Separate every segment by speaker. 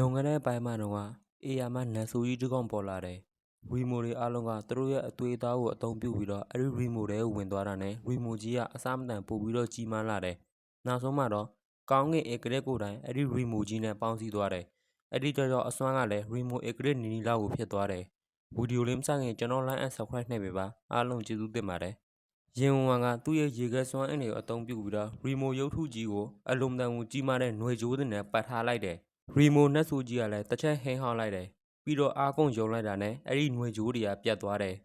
Speaker 1: လွန်ခဲ့တဲ့ပိုင်းမှာတော့အေယာမနတ်ဆိုးကြီးတစ်ကောင်ပေါ်လာတယ်ရီမိုတွေအားလုံးကသူတို့ရဲ့အသွေးအသားကိုအသုံးပြုပြီးတော့အဲ့ဒီရီမိုထဲကိုဝင်သွားတာနဲ့ရီမိုကြီးကအစမတန်ပို့ပြီးတော့ကြီးမားလာတယ်နောက်ဆုံးမှာတော့ကောင်းကင်ဧကရက်ကိုယ်တိုင်အဲ့ဒီရီမိုကြီးနဲ့ပေါင်းစည်းသွားတယ်အဲ့ဒီကြောင့်အစွမ်းကလည်းရီမိုဧကရက်နီနီလောက်ကိုဖြစ်သွားတယ်ဗီဒီယိုလေးမစခင်ကျွန်တော် line and subscribe နှိပ်ပေးပါအားလုံးကျေးဇူးတင်ပါတယ်ရင်ဝန်ဝန်ကသူ့ရဲ့ရေခဲစွမ်းအင်တွေကိုအသုံးပြုပြီးတော့ရီမိုရုပ်ထုကြီးကိုအလုံးတန်ကိုကြီးမားတဲ့ຫນွေကြိုးတွေနဲ့ပတ်ထားလိုက်တယ် ရီမိုနှက်ဆူကြီးကလည်းတစ်ချက်ဟင်းဟောင်းလိုက်တယ်ပြီးတော့အားကုန်ယုံလိုက်တာနဲ့အဲ့ဒီຫນွေကြိုးတွေကပြတ်သွားတယ်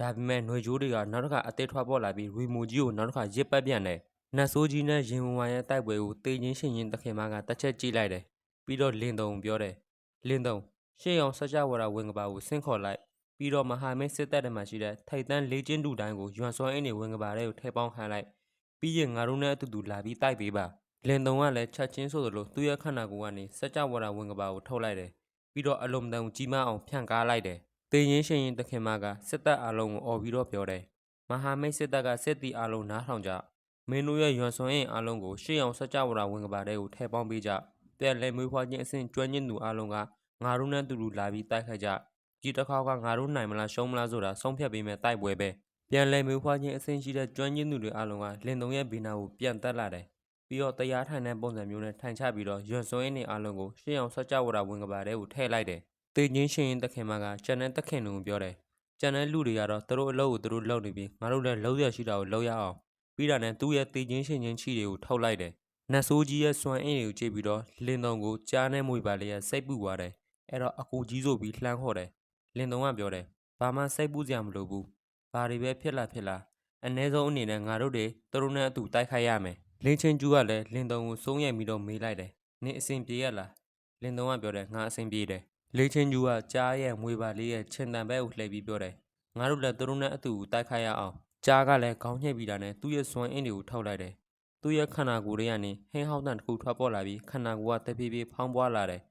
Speaker 1: ဒါပေမဲ့ຫນွေကြိုးတွေကနောက်တစ်ခါအသေးထွက်ပေါ်လာပြီးရီမိုကြီးကိုနောက်တစ်ခါရစ်ပတ်ပြန်တယ်နတ်ဆိုးကြီးနဲ့ရင်ဝန်ဝန်ရဲ့တိုက်ပွဲကိုတေချင်းရှင်ရင်တခင်မကတစ်ချက်ကြည့်လိုက်တယ်ပြီးတော့လင်းတုံပြောတယ်လင်းတုံရှေ့အောင်ဆက်ကြဝါရဝင်ကပါကိုဆင့်ခေါ်လိုက် ပြီးတော့မဟာမိတ်စစ်တပ်ထဲမှာရှိတဲ့ထိတ်တန်းလေးချင်းတူတိုင်းကိုယွမ်စွမ်းအင်းတွေဝင်ကပါတဲ့ကိုထဲပေါင်းခိုင်းလိုက်ပြီးရင်ငါတို့နဲ့အတူတူလာပြီးတိုက်ပေးပါ လင်တုံကလည်းချက်ချင်းဆိုသလိုသူ့ရဲ့ခန္ဓာကိုယ်ကနေစကြဝဠာဝင်ကပါကိုထုတ်လိုက်တယ်ပြီးတော့အလုံးတန်ကိုကြီးမအောင်ဖြန့်ကားလိုက်တယ်တင်ရင်ရှင်ရင်တခင်မကစစ်တပ်အလုံးကိုអော်ပြီးတော့ပြောတယ်မဟာမိတ်စစ်တပ်ကစစ်တီအလုံးနားထောင်ကြမင်းတို့ရဲ့ယွမ်စွမ်းအင်းအလုံးကိုရှေ့အောင်စကြဝဠာဝင်ကပါတဲ့ကိုထဲပေါင်းပေးကြပြန်လဲမွေးဖွားခြင်းအဆင့်ကျွမ်းကျင်သူအလုံးကငါတို့နဲ့အတူတူလာပြီးတိုက်ခိုက်ကြဒီတစ်ခါကငါတို့နိုင်မလားရှုံးမလားဆိုတာဆုံးဖြတ်ပေးမယ်တိုက်ပွဲပဲပြန်လဲမျိုးဖွားခြင်းအဆင့်ရှိတဲ့ကျွမ်းကျင်သူတွေအားလုံးကလင်တုံရဲ့ဘီနာကိုပြန်တက်လာတယ် ပြီးတော့တရားထိုင်တဲ့ပုံစံမျိုးနဲ့ထိုင်ချပြီးတော့ရွံစွန်းရင်းနေအားလုံးကိုရှင်းအောင်ဆက်ကြဝဠာဝင်ကပါတဲ့ကိုထည့်လိုက်တယ်တေချင်းရှင်ရင်တခင်မကကျန်တဲ့တခင်လူကိုပြောတယ်ကျန်တဲ့လူတွေကတော့သူတို့အလုပ်ကိုသူတို့လုပ်နေပြီးငါတို့လည်းလုပ်ရရှိတာကိုလုပ်ရအောင်ပြီးတာနဲ့သူ့ရဲ့တေချင်းရှင်ချင်းချီတွေကိုထုတ်လိုက်တယ်နတ်ဆိုးကြီးရဲ့စွမ်းအင်တွေကိုကြည့်ပြီးတော့လင်းတုံကိုကြားနဲ့မွေပါလေးရစိတ်ပူသွားတယ်အဲ့တော့အကူကြီးဆိုပြီးလှမ်းခေါ်တယ်လင်တုံကပြောတယ်ဘာမှစိတ်ပူစရာမလိုဘူးဘာတွေပဲဖြစ်လာဖြစ်လာအ ਨੇ ဆုံးအနေနဲ့ငါတို့တွေသူတို့နဲ့အတူတိုက်ခိုက်ရမယ် လင်းချင်းကျူးကလည်းလင်တုံကိုစိုးရိမ်ပြီးတော့မေးလိုက်တယ်နင်အဆင်ပြေရလားလင်တုံကပြောတယ်ငါအဆင်ပြေတယ်လင်းချင်းကျူးကကြားရဲ့မွေပါလေးရဲ့ခြင်တံဘဲကိုလှည့်ပြီးပြောတယ်ငါတို့လည်းသူတို့နဲ့အတူတိုက်ခိုက်ရအောင်ကြားကလည်းခေါင်းညှိပ်ပြီးတာနဲ့သူ့ရဲ့စွမ်းအင်တွေကိုထုတ်လိုက်တယ်သူ့ရဲ့ခန္ဓာကိုယ်တွေကနေဟင်းဟောက်တန်တစ်ခုထွက်ပေါ်လာပြီးခန္ဓာကိုယ်ကတဖြည်းဖြည်းဖောင်းပွားလာတယ်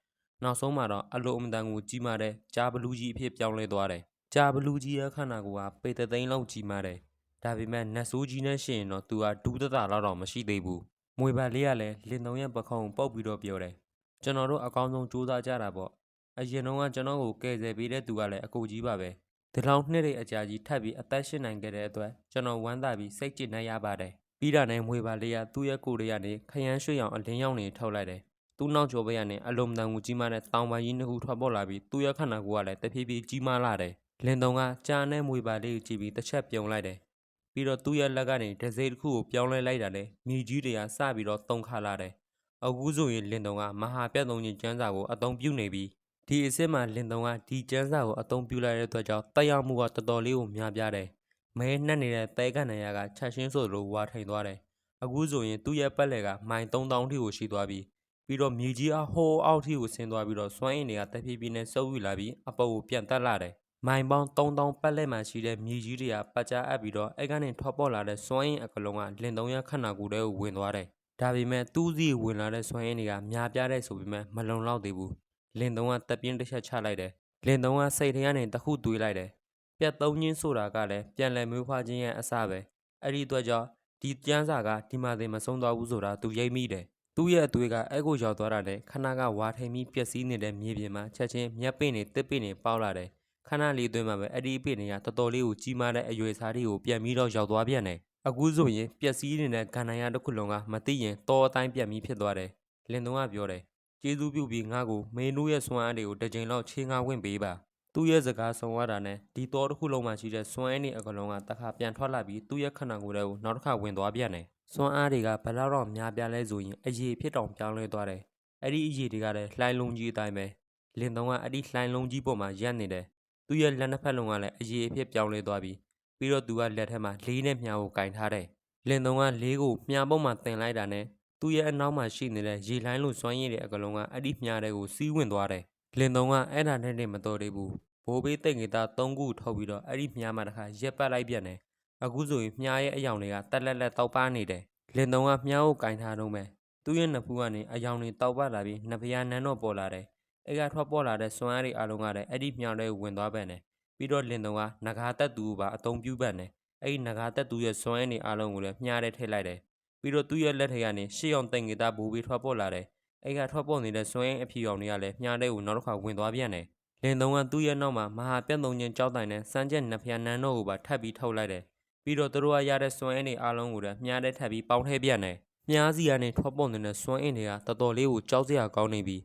Speaker 1: နောက်ဆုံးမှာတော့အလိုအမတန်ကိုကြီးမားတဲ့ကြားဘလူးကြီးအဖြစ်ပြောင်းလဲသွားတယ်။ကြားဘလူးကြီးရဲ့ခန္ဓာကိုယ်ကပေတသိန်းလုံးကြီးမားတယ်။ ဒါပေမဲ့နတ်ဆိုးကြီးနဲ့ရှင်ရင်တော့သူကဒူးတတလောက်တော့မရှိသေးဘူး။မွေပါလေးကလည်းလင်သုံးရဲ့ပခုံးပုတ်ပြီးတော့ပြောတယ်။ကျွန်တော်တို့အကောင်းဆုံးစူးစမ်းကြတာပေါ့။အရင်တော့ကကျွန်တော်ကိုကယ်ဆယ်ပေးတဲ့သူကလည်းအကူကြီးပါပဲ။ဒီလောက်နှစ်တွေအကြာကြီးထပ်ပြီးအသက်ရှင်နိုင်ခဲ့တဲ့အတွက်ကျွန်တော်ဝမ်းသာပြီးစိတ်ကြည်နပ်ရပါတယ်။ပြီးတာနဲ့မွေပါလေးကသူ့ရဲ့ကိုယ်တွေကနေခရမ်းရွှေရောင်အလင်းရောင်တွေထုတ်လိုက်တယ်။သူ့နောက်ကျောဘက်ကနေအလုံးတန်ကိုကြီးမားတဲ့တောင်ပန်းကြီးနှစ်ခုထွက်ပေါ်လာပြီးသူ့ရဲ့ခန္ဓာကိုယ်ကလည်းတဖြည်းဖြည်းကြီးမားလာတယ်။လင်တုံကကြားနဲ့မွေပါလေးကိုကြည့်ပြီးတစ်ချက်ပြုံလိုက်တယ်။ ပြီးတော့သူ့ရဲ့လက်ကနေဒဇိတစ်ခုကိုပြောင်းလဲလိုက်တာနဲ့မြေကြီးတွေကစပြီးတော့တုံခါလာတယ်။အခုဆိုရင်လင်တုံကမဟာပြတ်သုံးခြင်းကျမ်းစာကိုအသုံးပြုနေပြီးဒီအစ်စ်မှာလင်တုံကဒီကျမ်းစာကိုအသုံးပြုလိုက်တဲ့အတွက်ကြောင့်တက်ရောက်မှုကတော်တော်လေးကိုများပြားတယ်။မဲနှက်နေတဲ့တဲကန်နေရကချက်ချင်းဆိုလိုဝါထိန်သွားတယ်။အခုဆိုရင်သူ့ရဲ့ပက်လယ်ကမိုင်3000ထိကိုရှိသွားပြီ။ပြီးတော့မြေကြီးအဟိုးအောက်ထိကိုဆင်းသွားပြီးတော့စွမ်းအင်တွေကတဖြည်းဖြည်းနဲ့စုပ်ယူလာပြီးအပေါ်ကိုပြန်တက်လာတယ်။ မိုင်ပေါင်း3000ပတ်လက်မှရှိတဲ့မြေကြီးတွေကပတ်ကြားအပ်ပြီးတော့အဲ့ကနေထွက်ပေါ်လာတဲ့စွမ်းအင်အကလုံးကလင်သုံးရခန္ဓာကိုယ်ထဲကိုဝင်သွားတယ်။ဒါပေမဲ့သူ့စီဝင်လာတဲ့စွမ်းအင်တွေကများပြားတဲ့ဆိုပေမဲ့မလုံလောက်သေးဘူး။လင်သုံးကတက်ပြင်းတစ်ချက်ချလိုက်တယ်။လင်သုံးကစိတ်ထဲကနေတခုတွေးလိုက်တယ်။ပြတ်သုံးခြင်းဆိုတာကလည်းပြန်လည်မွေးဖွားခြင်းရဲ့အစပဲ။အဲ့ဒီအတွက်ကြောင့်ဒီကျန်းစာကဒီမှာတင်မဆုံးသွားဘူးဆိုတာသူရိပ်မိတယ်။သူ့ရဲ့အသွေးကအဲ့ကိုရောက်သွားတာနဲ့ခဏကဝါထိန်ပြီးပျက်စီးနေတဲ့မြေပြင်မှာချက်ချင်းမြက်ပင့်နေတစ်ပင့်နေပေါက်လာတယ်။ ခဏလေးအတွင်းမှာပဲအဲ့ဒီပင့်တွေကတော်တော်လေးကိုကြီးမားတဲ့အရွယ်စားတွေကိုပြန်ပြီးတော့ရောက်သွားပြန်တယ်။အခုဆိုရင်ပျက်စီးနေတဲ့ခန္ဓာရတစ်ခုလုံးကမသိရင်တောအတိုင်းပြန်ပြီးဖြစ်သွားတယ်။လင်သွန်းကပြောတယ်။ကျေးဇူးပြုပြီးငါ့ကိုမင်းတို့ရဲ့စွမ်းအားတွေကိုတစ်ကြိမ်လောက်ချင်းကားဝင်ပေးပါ။သူ့ရဲ့စကားဆုံးရတာနဲ့ဒီတောတစ်ခုလုံးမှာရှိတဲ့စွမ်းအင်းတွေအကလုံးကတစ်ခါပြန်ထွက်လာပြီးသူ့ရဲ့ခန္ဓာကိုယ်ထဲကိုနောက်တစ်ခါဝင်သွားပြန်တယ်။စွမ်းအားတွေကဘယ်လောက်တော့များပြားလဲဆိုရင်အရေးဖြစ်တောင်ပြောင်းလဲသွားတယ်။အဲ့ဒီအရေးတွေကလည်းလှိုင်းလုံးကြီးအတိုင်းပဲ။လင်သုံးကအဲ့ဒီလှိုင်းလုံးကြီးပေါ်မှာရက်နေတယ်။ သူ့ရဲ့လက်နှစ်ဖက်လုံးကလည်းအရေးအဖြစ်ပြောင်းလဲသွားပြီးပြီးတော့သူကလက်ထက်မှာလေးနဲ့မြားကိုကင်ထားတယ်။လင်သုံးကလေးကိုမြားပုံမှာတင်လိုက်တာနဲ့သူ့ရဲ့အနောက်မှာရှိနေတဲ့ရေလှိုင်းလိုစွမ်းရည်တဲ့အကလုံးကအဲ့ဒီမြားတွေကိုစီးဝင်သွားတယ်။လင်သုံးကအဲ့ဒါနဲ့နေမတော်သေးဘူး။ဘိုးဘေးတိတ်ငေတာ၃ခုထုတ်ပြီးတော့အဲ့ဒီမြားမှာတစ်ခါရက်ပတ်လိုက်ပြန်တယ်။အခုဆိုရင်မြားရဲ့အယောင်တွေကတက်လက်လက်တောက်ပနေတယ်။လင်သုံးကမြားကိုကင်ထားတော့မယ်။သူ့ရဲ့နှစ်ဖူးကနေအယောင်တွေတောက်ပလာပြီးနှစ်ဖျားနန်းတော့ပေါ်လာတယ်။ အဲ့ကထွက်ပေါ်လာတဲ့စွမ်းအားတွေအလုံးကလည်းအဲ့ဒီမြားတွေကိုဝင်သွားပြန်တယ်။ပြီးတော့လင်သုံးကငကားတက်သူကိုပါအုံပြုပြန်တယ်။အဲ့ဒီငကားတက်သူရဲ့စွမ်းအားတွေအလုံးကိုလည်းမြားတဲ့ထည့်လိုက်တယ်။ပြီးတော့သူ့ရဲ့လက်ထက်ကနေရှေ့အောင်တိတ်ငေတာဘူပြီးထွက်ပေါ်လာတယ်အဲ့ကထွက်ပေါ်နေတဲ့စွမ်းအင်အဖြူရောင်တွေကလည်းမြားတဲ့ကိုနောက်တစ်ခါဝင်သွားပြန်တယ်လင်းသုံးကသူ့ရဲ့နောက်မှာမဟာပြတ်သုံးချင်းကြောက်တိုင်နဲ့စမ်းချက်နှစ်ဖျားနန်းတော့ကိုပါထပ်ပြီးထုတ်လိုက်တယ်ပြီးတော့သူတို့ကရတဲ့စွမ်းအင်တွေအားလုံးကိုလည်းမြားတဲ့ထပ်ပြီးပေါင်းထည့်ပြန်တယ်မြားစီကနေထွက်ပေါ်နေတဲ့စွမ်းအင်တွေကတော်တော်လေးကိုကြောက်စရာကောင်းနေပြီ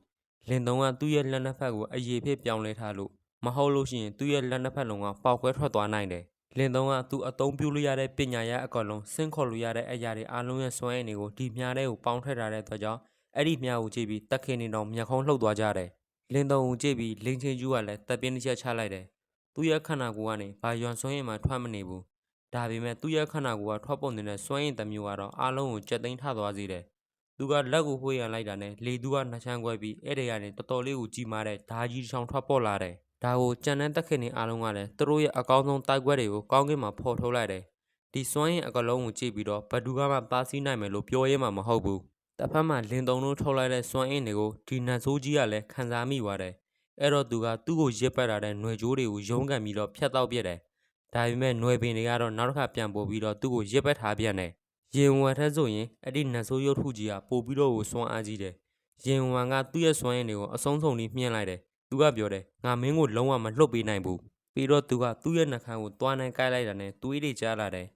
Speaker 1: လင်းသုံးကသူ့ရဲ့လက်နှစ်ဖက်ကိုအရေးဖြစ်ပြောင်းလဲထားလို့မဟုတ်လို့ရှိရင်သူ့ရဲ့လက်နှစ်ဖက်လုံးကပေါက်ခွဲထွက်သွားနိုင်တယ်လင်သုံးကသူအသုံးပြုလို့ရတဲ့ပညာရအကောင်လုံးဆင့်ခေါ်လို့ရတဲ့အရာတွေအားလုံးရဲ့စွမ်းရည်တွေကိုဒီမြားတဲ့ကိုပေါင်းထည့်ထားတဲ့အတွက်ကြောင့်အဲ့ဒီမြားကိုကြည့်ပြီးတက်ခင်နေတော့မျက်ခုံးလှုပ်သွားကြတယ်။လင်သုံးကိုကြည့်ပြီးလင်းချင်းကျူးကလည်းတပ်ပြင်းတစ်ချက်ချလိုက်တယ်။သူ့ရဲ့ခန္ဓာကိုယ်ကနေဘာရွံစွမ်းရည်မှထွက်မနေဘူး။ဒါပေမဲ့သူ့ရဲ့ခန္ဓာကိုယ်ကထွက်ပေါ်နေတဲ့စွမ်းရည်တစ်မျိုးကတော့အားလုံးကိုကြက်သိမ်းထသွားစေတယ်။ သူကလက်ကိုဖွေးရန်လိုက်တာနဲ့လေသူကနှချမ်းခွဲပြီးအဲ့ဒီကနေတော်တော်လေးကိုကြီးမားတဲ့ဓာကြီးတစ်ချောင်းထွက်ပေါ်လာတယ်။ ဒါကိုကြံတဲ့တက်ခင်တွေအားလုံးကလည်းသူတို့ရဲ့အကောင်းဆုံးတိုက်ပွဲတွေကိုကောင်းကင်မှာဖော်ထုတ်လိုက်တယ်။ဒီစွမ်းရင်အကလုံးကိုကြည့်ပြီးတော့ဘဒူကမှပါစီးနိုင်မယ်လို့ပြောရဲမှာမဟုတ်ဘူး။တစ်ဖက်မှာလင်တုံတို့ထုတ်လိုက်တဲ့စွမ်းအင်တွေကိုဒီနတ်ဆိုးကြီးကလည်းခံစားမိသွားတယ်။အဲ့တော့သူကသူ့ကိုရစ်ပတ်လာတဲ့ຫນွေကြိုးတွေကိုယုံကန်ပြီးတော့ဖျက်တော့ပြစ်တယ်။ဒါပေမဲ့ຫນွေပင်တွေကတော့နောက်တစ်ခါပြန်ပို့ပြီးတော့သူ့ကိုရစ်ပတ်ထားပြန်တယ်။ ရင်ဝံထက်ဆိုရင်အဲ့ဒီနတ်ဆိုးရုပ်ထုကြီးကပို့ပြီးတော့ကိုစွမ်းအားကြီးတယ်။ရင်ဝံကသူ့ရဲ့စွမ်းအင်တွေကိုအဆုံးစုံပြီးမြှင့်လိုက်တယ်။သူကပြောတယ်ငါမင်းကိုလုံးဝမလှုပ်ပေးနိုင်ဘူးပြီးတော့သူကသူ့ရဲ့နှာခမ်းကိုတွားနှံကိုက်လိုက်တာနဲ့သွေးတွေကြားလာတယ်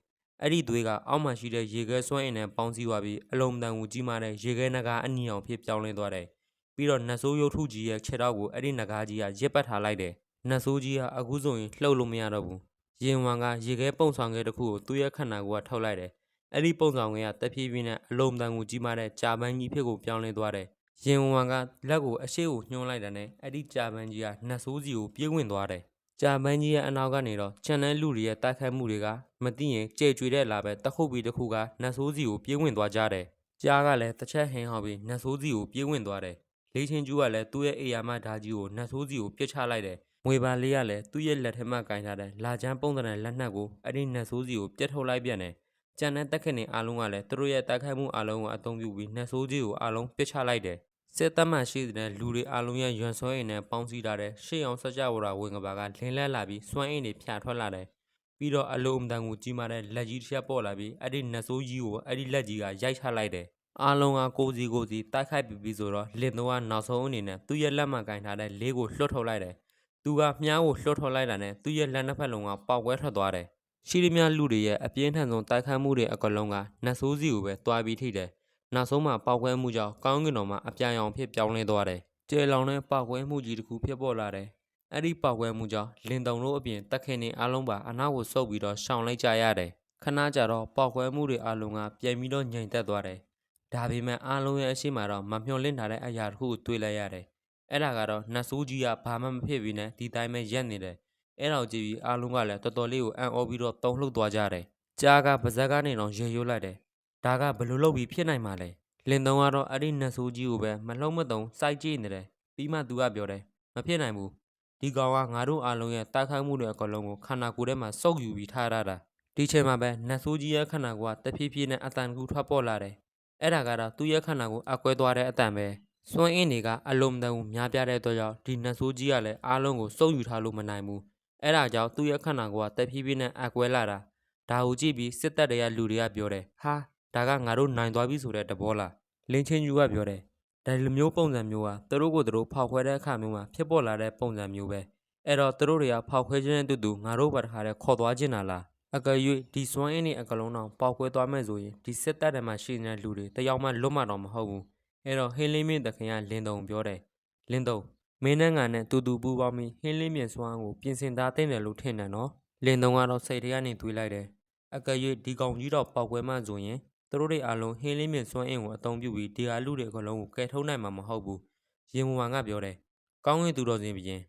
Speaker 1: အဲ့ဒီသွေးကအောက်မှာရှိတဲ့ရေခဲစွမ်းအင်နဲ့ပေါင်းစည်းသွားပြီးအလုံးတန်ကိုကြီးမားတဲ့ရေခဲနဂါအနီအောင်ဖြစ်ပြောင်းလဲသွားတယ်ပြီးတော့နတ်ဆိုးရုပ်ထုကြီးရဲ့ခြေထောက်ကိုအဲ့ဒီနဂါကြီးကရစ်ပတ်ထားလိုက်တယ်နတ်ဆိုးကြီးကအခုဆိုရင်လှုပ်လို့မရတော့ဘူးရင်ဝံကရေခဲပုံဆောင်ခဲတစ်ခုကိုသူ့ရဲ့ခန္ဓာကိုယ်ကထုတ်လိုက်တယ် အဲ့ဒီပုံဆောင်ခဲကတဖြည်းဖြည်းနဲ့အလုံးတန်ကိုကြီးမားတဲ့ကြာပန်းကြီးဖြစ်ကိုပြောင်းလဲသွားတယ်ရင်ဝံကလက်ကိုအရှိကိုညှိုးလိုက်တာနဲ့အဲ့ဒီကြာပန်းကြီးကနတ်ဆိုးစီကိုပြေးဝင်သွားတယ်။ကြာပန်းကြီးရဲ့အနောက်ကနေတော့ချန်တဲ့လူတွေရဲ့တိုက်ခိုက်မှုတွေကမသိရင်ကြဲကျွေတဲ့လာပဲတစ်ခုပြီးတစ်ခုကနတ်ဆိုးစီကိုပြေးဝင်သွားကြတယ်။ကြားကလည်းတစ်ချက်ဟင်းဟောက်ပြီးနတ်ဆိုးစီကိုပြေးဝင်သွားတယ်။လေးချင်းကျူးကလည်းသူ့ရဲ့အေယာမဓာကြီးကိုနတ်ဆိုးစီကိုပြစ်ချလိုက်တယ်။ငွေပါလေးကလည်းသူ့ရဲ့လက်ထက်မှကင်ထားတဲ့လာချမ်းပုံစံနဲ့လက်နက်ကိုအဲ့ဒီနတ်ဆိုးစီကိုပြစ်ထုတ်လိုက်ပြန်တယ်။ ကြံတဲ့တက်ခင်တွေအားလုံးကလည်းသူတို့ရဲ့တိုက်ခိုက်မှုအားလုံးကိုအသုံးပြုပြီးနတ်ဆိုးကြီးကိုအားလုံးပြစ်ချလိုက်တယ်။စစ်တပ်မှရှိတဲ့လူတွေအားလုံးရဲ့ရွံဆွဲအိမ်နဲ့ပေါင်းစည်းထားတဲ့ရှေ့အောင်ဆက်ကြဝဠာဝင်ကဘာကလင်းလက်လာပြီးစွမ်းအိမ်တွေဖြာထွက်လာတယ်။ပြီးတော့အလုံးအမတန်ကိုကြီးမားတဲ့လက်ကြီးတစ်ချက်ပေါ်လာပြီးအဲ့ဒီနတ်ဆိုးကြီးကိုအဲ့ဒီလက်ကြီးကရိုက်ချလိုက်တယ်။အားလုံးကကိုစီကိုစီတိုက်ခိုက်ပြီးပြီဆိုတော့လင်တော့ကနောက်ဆုံးအနေနဲ့သူ့ရဲ့လက်မှကင်ထားတဲ့လေးကိုလွှတ်ထုတ်လိုက်တယ်။သူကမြားကိုလွှတ်ထုတ်လိုက်တာနဲ့သူ့ရဲ့လက်နှစ်ဖက်လုံးကပေါက်ကွဲထွက်သွားတယ်။ ရှိသမျှလူတွေရဲ့အပြင်းထန်ဆုံးတိုက်ခိုက်မှုတွေအကလုံးကနတ်ဆိုးစီကိုပဲတွားပြီးထိတယ်။နောက်ဆုံးမှာပေါက်ကွဲမှုကြောင့်ကောင်းကင်တော်မှာအပြာရောင်ဖြစ်ပြောင်းလဲသွားတယ်။ကျေလောင်တဲ့ပေါက်ကွဲမှုကြီးတစ်ခုဖြစ်ပေါ်လာတယ်။အဲ့ဒီပေါက်ကွဲမှုကြောင့်လင်တုံတို့အပြင်တက်ခင်နေအားလုံးပါအနောက်ကိုဆုတ်ပြီးတော့ရှောင်လိုက်ကြရတယ်။ခဏကြာတော့ပေါက်ကွဲမှုတွေအားလုံးကပြန်ပြီးတော့ငြိမ်သက်သွားတယ်။ဒါပေမဲ့အားလုံးရဲ့အရှိမတော့မမျှော်လင့်ထားတဲ့အရာတစ်ခုကိုတွေ့လိုက်ရတယ်။အဲ့ဒါကတော့နတ်ဆိုးကြီးကဘာမှမဖြစ်ပြီးနဲ့ဒီတိုင်းပဲရက်နေတယ်။ အဲ့တော့ကြည့်ပြီးအားလုံးကလည်းတော်တော်လေးကိုအံ့ဩပြီးတော့တုံ့လှုပ်သွားကြတယ်။ကြားကပါဇက်ကနေတော့ရေရွတ်လိုက်တယ်။ဒါကဘယ်လိုလုပ်ပြီးဖြစ်နိုင်မှာလဲ။လင်တုံကတော့အဲ့ဒီနတ်ဆိုးကြီးကိုပဲမလှုပ်မတုံစိုက်ကြည့်နေတယ်။ပြီးမှသူကပြောတယ်မဖြစ်နိုင်ဘူး။ဒီကောင်ကငါတို့အားလုံးရဲ့တိုက်ခိုက်မှုတွေအကလုံးကိုခန္ဓာကိုယ်ထဲမှာစုပ်ယူပြီးထားရတာ။ဒီချိန်မှာပဲနတ်ဆိုးကြီးရဲ့ခန္ဓာကိုယ်ကတဖြည်းဖြည်းနဲ့အတန်ကူထွက်ပေါ်လာတယ်။အဲ့ဒါကတော့သူ့ရဲ့ခန္ဓာကိုယ်အကွဲသွားတဲ့အတန်ပဲ။စွန့်အင်းတွေကအလုံးတန်ကိုများပြတဲ့အတွက်ကြောင့်ဒီနတ်ဆိုးကြီးကလည်းအားလုံးကိုစုပ်ယူထားလို့မနိုင်ဘူး။ အဲ့ဒါကြောင့်သူ့ရဲ့ခန္ဓာကိုယ်ကတဖြည်းဖြည်းနဲ့အကွဲလာတာ။ဒါကိုကြည့်ပြီးစစ်တပ်တွေကလူတွေကပြောတယ်။ဟာဒါကငါတို့နိုင်သွားပြီဆိုတဲ့တဘောလား။လင်းချင်းယူကပြောတယ်။ဒါလိုမျိုးပုံစံမျိုးကသူတို့ကိုသူတို့ဖောက်ခွဲတဲ့အခါမျိုးမှာဖြစ်ပေါ်လာတဲ့ပုံစံမျိုးပဲ။အဲ့တော့သူတို့တွေကဖောက်ခွဲခြင်းနဲ့တူတူငါတို့ဘာတခါတည်းခေါ်သွားခြင်းလား။အကယ်၍ဒီစွမ်းအင်းတွေအကလုံးတော့ပေါက်ခွဲသွားမယ်ဆိုရင်ဒီစစ်တပ်တွေမှာရှိနေတဲ့လူတွေတယောက်မှလွတ်မှတော့မဟုတ်ဘူး။အဲ့တော့ဟင်းလင်းမြင့်တခင်ကလင်းတုံပြောတယ်။လင်းတုံ မင်းနဲ့ငါနဲ့တူတူပူပေါင်းပြီးဟင်းလင်းမြင့်စွမ်းကိုပြင်ဆင်သားသိမ့်တယ်လို့ထင်တယ်နော်။လင်းတုံကတော့စိတ်ထဲကနေတွေးလိုက်တယ်။အကယ်၍ဒီကောင်ကြီးတော့ပေါက်ခွဲမှဆိုရင်သူတို့တွေအားလုံးဟင်းလင်းမြင့်စွမ်းအင်ကိုအသုံးပြုပြီးဒီဟာလူတွေအကလုံးကိုကယ်ထုတ်နိုင်မှာမဟုတ်ဘူး။ရင်မွန်ကပြောတယ်။ကောင်းရင်သူတော်စင်ပြင်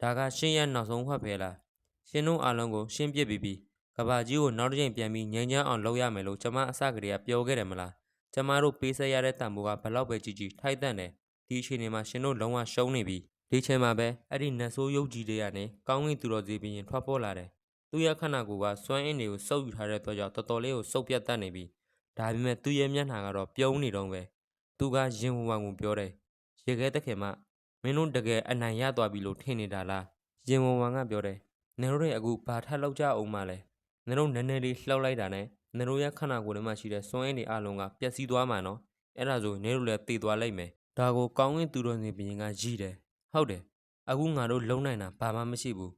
Speaker 1: ဒါကရှင်းရနောက်ဆုံးခွက်ပဲလား။ရှင်းတို့အားလုံးကိုရှင်းပြစ်ပြီးပြီ။ကဘာကြီးကိုနောက်တစ်ချိန်ပြန်ပြီးငြိမ်းချမ်းအောင်လုပ်ရမယ်လို့ကျမအစကတည်းကပြောခဲ့တယ်မလား။ကျမတို့ပေးဆက်ရတဲ့တန်ဖိုးကဘလောက်ပဲကြီးကြီးထိုက်တန့်တယ်။ဒီအချိန်မှာရှင်တို့လုံးဝရှုံးနေပြီ။ ဒီချိန်မှာပဲအဲ့ဒီနတ်ဆိုးရုပ်ကြီးတွေကနေကောင်းကင်သူတော်စီပြင်ထွက်ပေါ်လာတယ်။သူ့ရဲ့ခန္ဓာကိုယ်ကစွမ်းအင်တွေကိုစုပ်ယူထားတဲ့အတွက်ကြောင့်တော်တော်လေးကိုစုပ်ပြတ်တတ်နေပြီ။ဒါပေမဲ့သူ့ရဲ့မျက်နှာကတော့ပြုံးနေတော့ပဲ။သူကရင်ဝဝကိုပြောတယ်။ရေခဲတခင်မမင်းတို့တကယ်အနိုင်ရသွားပြီလို့ထင်နေတာလား။ရင်ဝဝကပြောတယ်။နင်တို့တွေအခုဘာထပ်လောက်ကြအောင်မလဲ။နင်တို့နည်းနည်းလေးလှောက်လိုက်တာနဲ့နင်တို့ရဲ့ခန္ဓာကိုယ်ထဲမှာရှိတဲ့စွမ်းအင်တွေအလုံးကပျက်စီးသွားမှာနော်။အဲ့ဒါဆိုနင်တို့လည်းတည်သွားလိမ့်မယ်ဒါကိုကောင်းကင်သူတော်စင်ဘုရင်ကရည်တယ် ဟုတ်တယ်အခုငါတို့လုံနိုင်တာဘာမှမရှိဘူး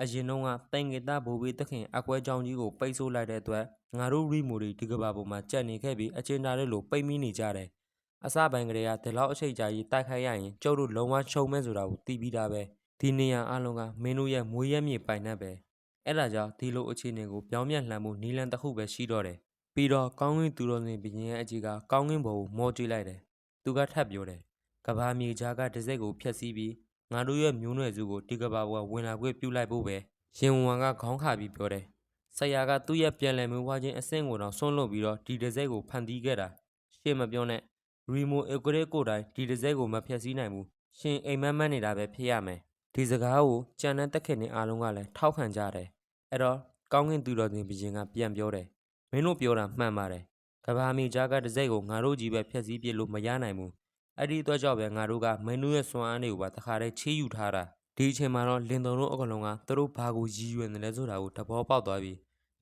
Speaker 1: အရင်တော့ကတိုင်ငေတာဘိုးဘေးတခင်အကွဲကြောင်ကြီးကိုပိတ်ဆို့လိုက်တဲ့အတွက်ငါတို့ရီမိုတွေဒီကဘာပေါ်မှာကြက်နေခဲ့ပြီးအချင်းသားတွေလိုပိတ်မိနေကြတယ်အစပိုင်းကလေးကဒီလောက်အချိန်ကြာကြီးတိုက်ခိုက်ရရင်ကျုပ်တို့လုံးဝရှုံးမဲဆိုတာကိုသိပြီးသားပဲဒီနေရာအလုံးကမင်းတို့ရဲ့မွေးရက်မြေပိုင်နှက်ပဲအဲ့ဒါကြောင့်ဒီလိုအခြေအနေကိုပြောင်းပြန်လှန်မှုနီလန်တစ်ခုပဲရှိတော့တယ်ပြီးတော့ကောင်းကင်သူတော်စင်ဘုရင်ရဲ့အကြီးကကောင်းကင်ဘုံကိုမောကြည့်လိုက်တယ်သူကထပ်ပြောတယ် ကဘာမြေကြားကတစိ့ကိုဖျက်ဆီးပြီးငါတို့ရဲ့မျိုးနွယ်စုကိုဒီကဘာပေါ်ဝင်လာခွင့်ပြုလိုက်ဖို့ပဲရှင်ဝန်ကခေါင်းခါပြီးပြောတယ်။ဆရာကသူ့ရဲ့ပြန်လည်မွေးဖွားခြင်းအဆင့်ကိုတော့ဆွန့်လွတ်ပြီးတော့ဒီတစိ့ကိုဖန်တီးခဲ့တာ။ရှေ့မပြောနဲ့ရီမိုအဂရက်ကိုယ်တိုင်ဒီတစိ့ကိုမဖျက်ဆီးနိုင်ဘူး။ရှင်အိမ်မက်မက်နေတာပဲဖြစ်ရမယ်။ဒီစကားကိုကြံတဲ့တက်ခင်နေအားလုံးကလည်းထောက်ခံကြတယ်။အဲ့တော့ကောင်းကင်သူတော်တင်ဘုရင်ကပြန်ပြောတယ်။မင်းတို့ပြောတာမှန်ပါတယ်။ကဘာမြေကြားကတစိ့ကိုငါတို့ကြီးပဲဖျက်ဆီးပြစ်လို့မရနိုင်ဘူး။ အဲ့ဒီအတွက်ကြောင့်ပဲငါတို့ကမင်းတို့ရဲ့စွမ်းအားတွေကိုပါတခါတည်းချေးယူထားတာဒီအချိန်မှာတော့လင်တုံတို့အကလုံးကသူတို့ဘာကိုရည်ရွယ်နေလဲဆိုတာကိုတဘောပေါက်သွားပြီ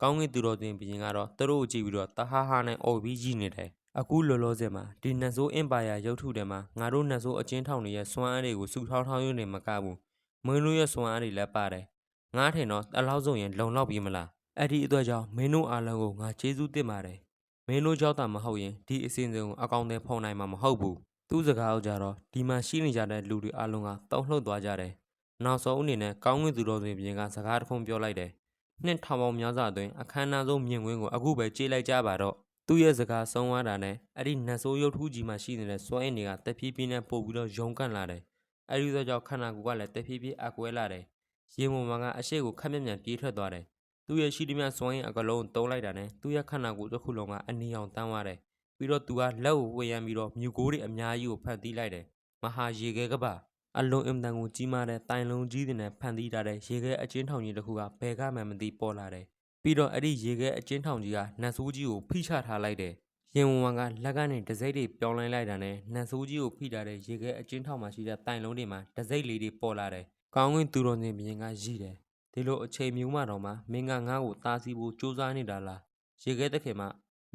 Speaker 1: ကောင်းကင်သူတော်တင်ဘုရင်ကတော့သူတို့ကိုကြည့်ပြီးတော့တဟားဟားနဲ့အော်ပြီးရည်နေတယ်အခုလောလောဆယ်မှာဒီနတ်ဆိုးအင်ပါယာရုပ်ထုထဲမှာငါတို့နတ်ဆိုးအချင်းထောင်တွေရဲ့စွမ်းအားတွေကိုစုထောင်းထောင်းရနေမကဘူးမင်းတို့ရဲ့စွမ်းအားတွေလည်းပါတယ်ငါထင်တော့အလောက်ဆိုရင်လုံလောက်ပြီမလားအဲ့ဒီအတွက်ကြောင့်မင်းတို့အားလုံးကိုငါကျေးဇူးတင်ပါတယ်မင်းတို့ကြောက်တာမဟုတ်ရင်ဒီအစီအစဉ်ကိုအကောင့်ထဲဖော်နိုင်မှာမဟုတ်ဘူး သူ့စကားကိုကြတော့ဒီမှာရှိနေကြတဲ့လူတွေအလုံးကတောင်းလှုပ်သွားကြတယ်။နောက်ဆုံးအနေနဲ့ကောင်းကင်သူတော်စင်ပြင်ကစကားတစ်ခုပြောလိုက်တယ်။နှစ်ထောင်ပေါင်းများစွာအတွင်းအခမ်းအနားဆုံးမြင်ကွင်းကိုအခုပဲကြေးလိုက်ကြပါတော့။သူ့ရဲ့စကားဆုံးသွားတာနဲ့အဲ့ဒီနတ်ဆိုးရုပ်ထုကြီးမှာရှိနေတဲ့စွဲအင်းတွေကတဖြည်းဖြည်းနဲ့ပို့ပြီးတော့ယုံကန့်လာတယ်။အဲ့ဒီသောကြောင့်ခန္ဓာကိုယ်ကလည်းတဖြည်းဖြည်းအကွဲလာတယ်။ရေမုံမကအရှိကိုခက်မြက်မြန်ပြေးထွက်သွားတယ်။သူ့ရဲ့ရှိသမျှစွဲအင်းအကလုံးကိုတုံးလိုက်တာနဲ့သူ့ရဲ့ခန္ဓာကိုယ်တစ်ခုလုံးကအနီအောင်တန်းသွားတယ်။ ပြီးတော့သူကလက်ကိုဝှေ့ရမ်းပြီးတော့မြူကိုးတွေအများကြီးကိုဖန်တီးလိုက်တယ်။မဟာရေခဲကပါအလွန်အင်မတန်ကိုကြီးမားတဲ့တိုင်လုံးကြီးတွေနဲ့ဖန်တီးထားတဲ့ရေခဲအချင်းထောင်ကြီးတစ်ခုကဘယ်ကမှမသိပေါ်လာတယ်။ပြီးတော့အဲ့ဒီရေခဲအချင်းထောင်ကြီးကနတ်ဆိုးကြီးကိုဖိချထားလိုက်တယ်။ရင်ဝန်ဝန်ကလက်ကနေတစိမ့်တွေပြောင်းလဲလိုက်တာနဲ့နတ်ဆိုးကြီးကိုဖိထားတဲ့ရေခဲအချင်းထောင်မှာရှိတဲ့တိုင်လုံးတွေမှာတစိမ့်လေးတွေပေါ်လာတယ်။ကောင်းကင်သူတော်စင်ဘုရင်ကရည်တယ်။ဒီလိုအချိန်မျိုးမှတော့မှမင်းကငါ့ကိုတားဆီးဖို့စူးစမ်းနေတာလား။ရေခဲတခင်မှ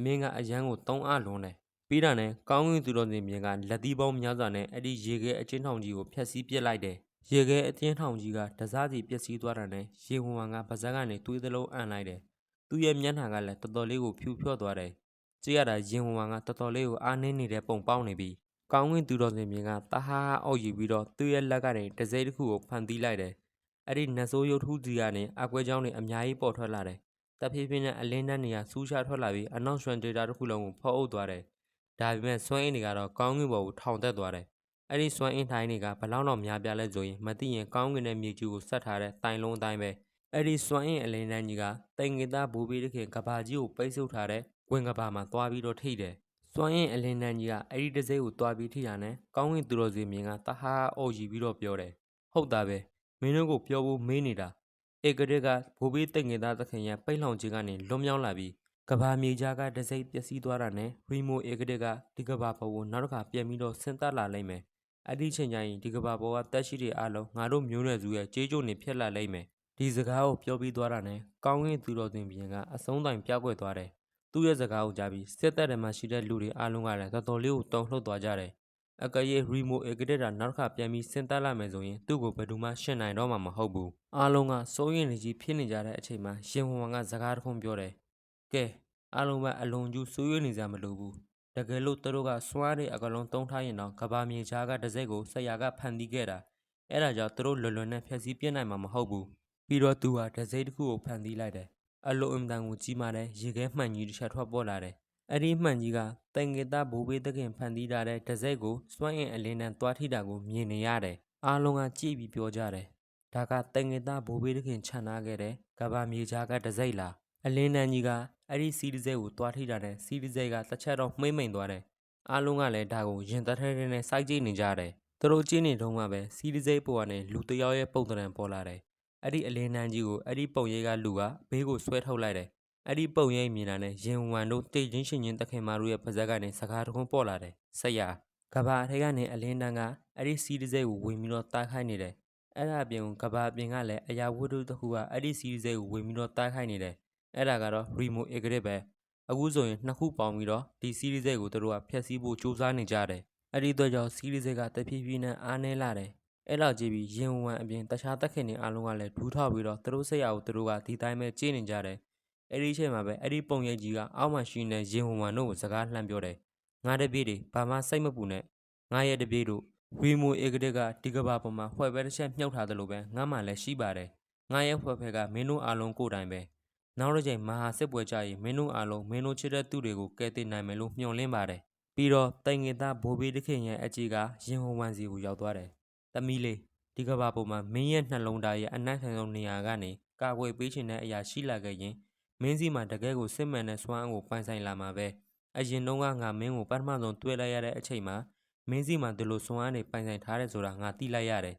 Speaker 1: မင်းကအရန်ကိုတုံးအလွန်တယ်ပြီးတာနဲ့ကောင်းကင်သူတော်စင်မြင်ကလက်သီးပေါင်းများစွာနဲ့အဲ့ဒီရေခဲအချင်းထောင်ကြီးကိုဖျက်ဆီးပစ်လိုက်တယ်။ရေခဲအချင်းထောင်ကြီးကတစားစီပျက်စီးသွားတာနဲ့ရေဝန်ဝန်ကပါဇက်ကနေတွေးသလုံးအံ့လိုက်တယ်။သူ့ရဲ့မျက်နှာကလည်းတော်တော်လေးကိုဖြူဖြော့သွားတယ်။ကြည့်ရတာရေဝန်ဝန်ကတော်တော်လေးကိုအားနည်းနေတဲ့ပုံပေါက်နေပြီ။ကောင်းကင်သူတော်စင်မြင်ကတဟားအောက်ယူပြီးတော့သူ့ရဲ့လက်ကနေတစိမ့်တစ်ခုကိုဖန်တီးလိုက်တယ်။အဲ့ဒီနတ်ဆိုးရုပ်ထုကြီးကနေအကွဲကြောင်းတွေအများကြီးပေါ်ထွက်လာတယ်။ တဖြည်းဖြည်းနဲ့အလင်းတန်းနေရဆူးရှားထွက်လာပြီးအနောက်ရွှန်ဒေတာတစ်ခုလုံးကိုဖောက်အုပ်သွားတယ်။ဒါပေမဲ့စွမ်းအင်းတွေကတော့ကောင်းကင်ဘုံကိုထောင်တက်သွားတယ်။အဲ့ဒီစွမ်းအင်းတိုင်းတွေကဘလောက်တော့များပြားလဲဆိုရင်မသိရင်ကောင်းကင်နဲ့မြေကြီးကိုဆက်ထားတဲ့တိုင်လုံးအတိုင်းပဲ။အဲ့ဒီစွမ်းအင်းအလင်းတန်းကြီးကတိမ်ငေသားဘူပီးတခင်ကဘာကြီးကိုပိတ်ဆို့ထားတဲ့ဝင်ကဘာမှာသွားပြီးတော့ထိတယ်။စွမ်းအင်းအလင်းတန်းကြီးကအဲ့ဒီတစိမ့်ကိုသွားပြီးထိတာနဲ့ကောင်းကင်သူတော်စင်မြင်ကတဟားအော်ယူပြီးတော့ပြောတယ်။ဟုတ်တာပဲမင်းတို့ကိုပြောဖို့မေးနေတာ။ ဧကရက်ကဘူပီးတိမ်ငေသားသခင်ရဲ့ပိတ်လောင်ခြင်းကနေလွန်မြောက်လာပြီးကဘာမြေကြားကတစိမ့်ပျက်စီးသွားတာနဲ့ရီမိုအေဂဒစ်ကဒီကဘာပေါ်ကိုနောက်တစ်ခါပြန်ပြီးတော့ဆင်းသက်လာလိမ့်မယ်။အဲ့ဒီချိန်ကျရင်ဒီကဘာပေါ်ကတက်ရှိတွေအားလုံးငါတို့မျိုးနွယ်စုရဲ့ကြေးကြုံနေဖြစ်လာလိမ့်မယ်။ဒီစကားကိုပြောပြီးသွားတာနဲ့ကောင်းကင်သူတော်တင်ပြန်ကအဆုံးတိုင်ပြောက်ွယ်သွားတယ်။သူ့ရဲ့စကားကိုကြားပြီးစစ်တပ်ထဲမှာရှိတဲ့လူတွေအားလုံးကလည်းတော်တော်လေးကိုတုန်လှုပ်သွားကြတယ်။ အကရဲ့ရီမိုအေဂဒစ်ကနောက်တစ်ခါပြန်ပြီးဆင်းသက်လာမယ်ဆိုရင်သူ့ကိုဘယ်သူမှရှင်းနိုင်တော့မှာမဟုတ်ဘူး။အားလုံးကစိုးရင်နေကြီးဖြစ်နေကြတဲ့အချိန်မှာရှင်ဝန်ဝန်ကစကားတစ်ခုပြောတယ်။ကဲအားလုံးပဲအလွန်ကျူးဆွေးရနေကြမလို့ဘူးတကယ်လို့သူတို့ကစွားတဲ့အကလုံးတုံးထားရင်တော့ကဘာမြေချားကတစ်စိတ်ကိုဆက်ရကဖန်တီးခဲ့တာအဲ့ဒါကြောင့်သူတို့လွယ်လွယ်နဲ့ဖျက်ဆီးပြစ်နိုင်မှာမဟုတ်ဘူးပြီးတော့သူဟာတစ်စိတ်တစ်ခုကိုဖန်တီးလိုက်တယ်အလိုအင်တန်ကိုကြီးမားတဲ့ရေခဲမှန်ကြီးတစ်ချက်ထွက်ပေါ်လာတယ် အဲ့ဒီမှန်ကြီးကတန်ငေတာဘူဘေးတခင်ဖန်တီးထားတဲ့တစ်စိတ်ကိုစွန့်ရင်အလင်းနဲ့တွားထိတာကိုမြင်နေရတယ်အားလုံးကကြည့်ပြီးပြောကြတယ်ဒါကတန်ငေတာဘူဘေးတခင်ခြံထားခဲ့တဲ့ကဘာမြေချားကတစ်စိတ်လားအလင်းတန်းကြီးကအဲ့ဒီစီးတစ်စဲကိုတွားထိတာနဲ့စီးတစ်စဲကတစ်ချက်တော့မှိမ့်မိန်သွားတယ်။အားလုံးကလည်းဒါကိုရင်သက်ထဲထဲနဲ့စိုက်ကြည့်နေကြတယ်။သူတို့ကျင်းနေတုန်းကပဲစီးတစ်စဲပေါ်ကနေလူတစ်ယောက်ရဲ့ပုံသဏ္ဍာန်ပေါ်လာတယ်။အဲ့ဒီအလင်းတန်းကြီးကိုအဲ့ဒီပုံရိပ်ကလူကဘေးကိုဆွဲထုတ်လိုက်တယ်။ အဲ့ဒီပုံရိပ်မြင်လာတဲ့ရင်ဝမ်တို့တိတ်ချင်းရှင်ချင်းတခင်မာတို့ရဲ့ပါဇက်ကနေစကားတခုပေါ်လာတယ်။ဆက်ရကဘာအထက်ကနေအလင်းတန်းကအဲ့ဒီစီးတစ်စဲကိုဝင်ပြီးတော့တားခိုင်းနေတယ်။အဲ့ဒါအပြင်ကဘာအပြင်ကလည်းအရာဝတ္ထုတစ်ခုကအဲ့ဒီစီးတစ်စဲကိုဝင်ပြီးတော့တားခိုင်းနေတယ်။အဲ့ဒါကတော့ remote exit ပဲအခုဆိုရင်နှစ်ခုပေါင်းပြီးတော့ဒီ series ကိုတို့ကဖျက်ဆီးဖို့စူးစမ်းနေကြတယ်အဲ့ဒီအတွက်ကြောင့်စီးရီးစိတ်ကတဖြည်းဖြည်းနဲ့အားနည်းလာတယ်အဲ့လောက်ကြည့်ပြီးရင်ဝမ်အပြင်တခြားတက်ခင်တွေအားလုံးကလည်းဒူးထောက်ပြီးတော့သူတို့စိတ်အားကိုသူတို့ကဒီတိုင်းပဲကြည့်နေကြတယ် အဲ့ဒီအချိန်မှာပဲအဲ့ဒီပုံရိပ်ကြီးကအောက်မှာရှိနေရင်ဝမ်တို့ကိုစကားလှမ်းပြောတယ်ငါတပြေးတွေဘာမှစိတ်မပူနဲ့ငါရဲ့တပြေးတို့ဝီမိုအေကတစ်ကဒီကဘာပေါ်မှာဖွဲ့ပဲတစ်ချက်မြုပ်ထားတယ်လို့ပဲငါမှလည်းရှိပါတယ်ငါရဲ့ဖွဲ့ဖက်ကမင်းတို့အားလုံးကိုယ်တိုင်ပဲနောက်တစ်ချိန်မဟာစစ်ပွဲကြရင်မင်းတို့အားလုံးမင်းတို့ချစ်တဲ့သူတွေကိုကယ်တင်နိုင်မယ်လို့မျှော်လင့်ပါတယ်ပြီးတော့တိုင်ငင်သားဘိုးဘေးတခင်ရဲ့အကြီးကရင်ဝမ်စီကိုရောက်သွားတယ်သမီးလေးဒီကဘာပေါ်မှာမင်းရဲ့နှလုံးသားရဲ့အနက်ခံဆုံးနေရာကနေကာကွယ်ပေးချင်တဲ့အရာရှိလာခဲ့ရင် မင်းစီမှာတကယ်ကိုစစ်မှန်တဲ့စွမ်းအားကိုပိုင်ဆိုင်လာမှာပဲအရင်တုန်းကငါမင်းကိုပထမဆုံးတွေ့လိုက်ရတဲ့အချိန်မှာမင်းစီမှာဒီလိုစွမ်းအားတွေပိုင်ဆိုင်ထားတယ်ဆိုတာငါသိလိုက်ရတယ်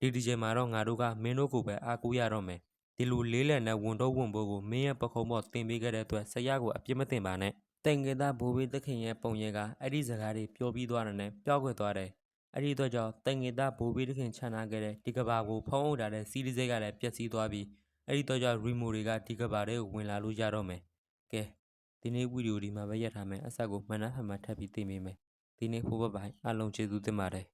Speaker 1: ဒီဒီချိန်မှာတော့ငါတို့ကမင်းတို့ကိုပဲအားကိုးရတော့မယ်ဒီလိုလေးလံတဲ့ဝန်တော့ဝန်ပိုးကိုမင်းရဲ့ပခုံးပေါ်တင်ပေးခဲ့တဲ့အတွက်ဆရာကိုအပြစ်မတင်ပါနဲ့တိုင်ကေတာဘိုးဘေးသခင်ရဲ့ပုံရိပ်ကအဲ့ဒီစကားတွေပြောပြီးသွားတယ်နဲ့ပျောက်ကွယ်သွားတယ်အဲ့ဒီအတွက်ကြောင့်တိုင်ငေတာဘိုးဘေးတခင်ခြံထားခဲ့တဲ့ဒီကဘာကိုဖုံးအုပ်ထားတဲ့စီးရီးစိတ်ကလည်းပျက်စီးသွားပြီး အဲ့ဒီအတွက်ကြောင့်ရီမိုတွေကဒီကဘာတွေကိုဝင်လာလို့ရတော့မယ်ကဲဒီနေ့ဗီဒီယိုဒီမှာပဲရပ်ထားမယ်အဆက်ကိုမှန်နှဖန်မှထပ်ပြီးသိမိမယ်ဒီနေ့ဟိုဘက်ပိုင်းအားလုံးကျေးဇူးတင်ပါတယ်